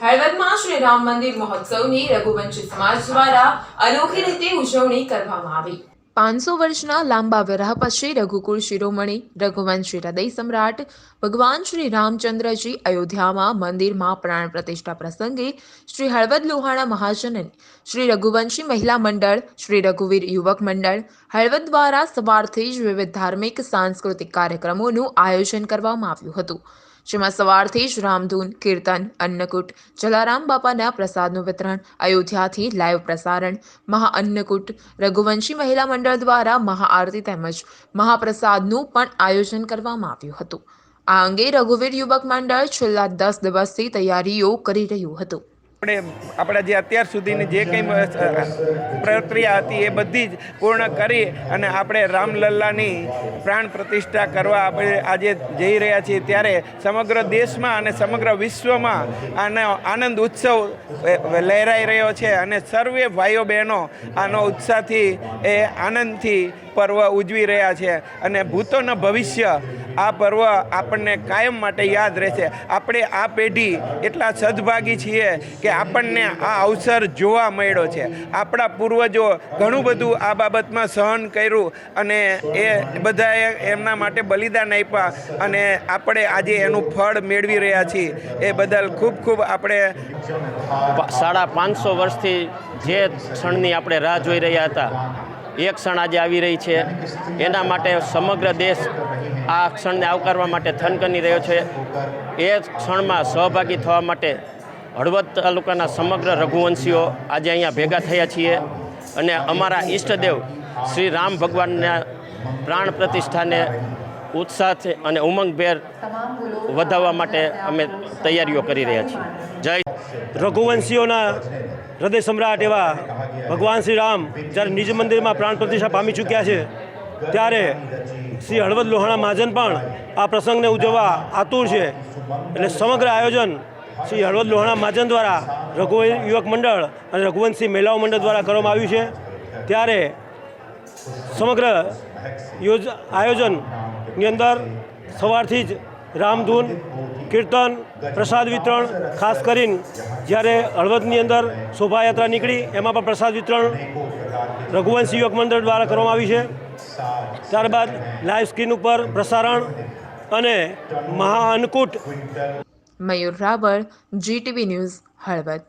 હળવદમાં શ્રી રામ મંદિર મહોત્સવની રઘુવંશી સમાજ દ્વારા અનોખી રીતે ઉજવણી કરવામાં આવી. પાંચસો વર્ષના લાંબા વિરહ પછી રઘુકુળ શિરોમણી, રઘુવંશી હૃદય સમ્રાટ ભગવાન શ્રી રામચંદ્રજી અયોધ્યામાં મંદિરમાં પ્રાણ પ્રતિષ્ઠા પ્રસંગે શ્રી હળવદ લોહાણા મહાજનન, શ્રી રઘુવંશી મહિલા મંડળ, શ્રી રઘુવીર યુવક મંડળ, હળવદ દ્વારા સવારથી જ વિવિધ ધાર્મિક, સાંસ્કૃતિક કાર્યક્રમોનું આયોજન કરવામાં આવ્યું હતું. જેમાં સવારથી જ રામધૂન, કીર્તન, અન્નકૂટ, જલારામ બાપાના પ્રસાદનું વિતરણ, અયોધ્યાથી લાઈવ પ્રસારણ મહાઅન્નકૂટ રઘુવંશી મહિલા મંડળ દ્વારા મહાઆરતી તેમજ મહાપ્રસાદનું પણ આયોજન કરવામાં આવ્યું હતું. આ અંગે રઘુવીર યુવક મંડળ છેલ્લા દસ દિવસથી તૈયારીઓ કરી રહ્યું હતું. આપણે આપણા જે અત્યાર સુધીની જે કંઈ પ્રક્રિયા હતી એ બધી જ પૂર્ણ કરી અને આપણે રામલલ્લાની પ્રાણ પ્રતિષ્ઠા કરવા આપણે આજે જઈ રહ્યા છીએ ત્યારે સમગ્ર દેશમાં અને સમગ્ર વિશ્વમાં આનો આનંદ ઉત્સવ લહેરાઈ રહ્યો છે અને સર્વે ભાઈઓ બહેનો આનો ઉત્સાહથી એ આનંદથી પર્વ ઉજવી રહ્યા છે અને ભૂતોના ભવિષ્ય આ પર્વ આપણને કાયમ માટે યાદ રહેશે. આપણે આ પેઢી એટલા સદભાગી છીએ કે આપણને આ અવસર જોવા મળ્યો છે. આપણા પૂર્વજો ઘણું બધું આ બાબતમાં સહન કર્યું અને એ બધાએ એમના માટે બલિદાન આપ્યા અને આપણે આજે એનું ફળ મેળવી રહ્યા છીએ. એ બદલ ખૂબ ખૂબ આપણે સાડા પાંચસો વર્ષથી જે ક્ષણની આપણે રાહ જોઈ રહ્યા હતા એ ક્ષણ આજે આવી રહી છે. એના માટે સમગ્ર દેશ આ ક્ષણને આવકારવા માટે થનકની રહ્યો છે. એ ક્ષણમાં સહભાગી થવા માટે હળવદ તાલુકાના સમગ્ર રઘુવંશીઓ આજે અહીંયા ભેગા થયા છીએ અને અમારા ઈષ્ટદેવ શ્રી રામ ભગવાનના પ્રાણ પ્રતિષ્ઠાને ઉત્સાહથી અને ઉમંગભેર વધાવવા માટે અમે તૈયારીઓ કરી રહ્યા છીએ. જય રઘુવંશીઓના હૃદય સમ્રાટ એવા ભગવાન શ્રી રામ જ્યારે નિજ મંદિરમાં પ્રાણ પ્રતિષ્ઠા પામી ચૂક્યા છે, ત્યારે શ્રી હળવદ લોહાણા મહાજન પણ આ પ્રસંગને ઉજવવા આતુર છે. એટલે સમગ્ર આયોજન શ્રી હળવદ લોહાણા મહાજન દ્વારા રઘુ યુવક મંડળ અને રઘુવંશી મહિલાઓ મંડળ દ્વારા કરવામાં આવ્યું છે. ત્યારે સમગ્ર યોજ આયોજનની અંદર સવારથી જ રામધૂન કીર્તન, પ્રસાદ વિતરણ, ખાસ કરીને જ્યારે હળવદની અંદર શોભાયાત્રા નીકળી, એમાં પણ પ્રસાદ વિતરણ રઘુવંશી યુવક મંડળ દ્વારા કરવામાં આવ્યું છે. ત્યારબાદ લાઈવ સ્ક્રીન ઉપર પ્રસારણ અને મહાઅન્નકૂટ મયુર રાવળ જીટીવી ન્યૂઝ હળવદ.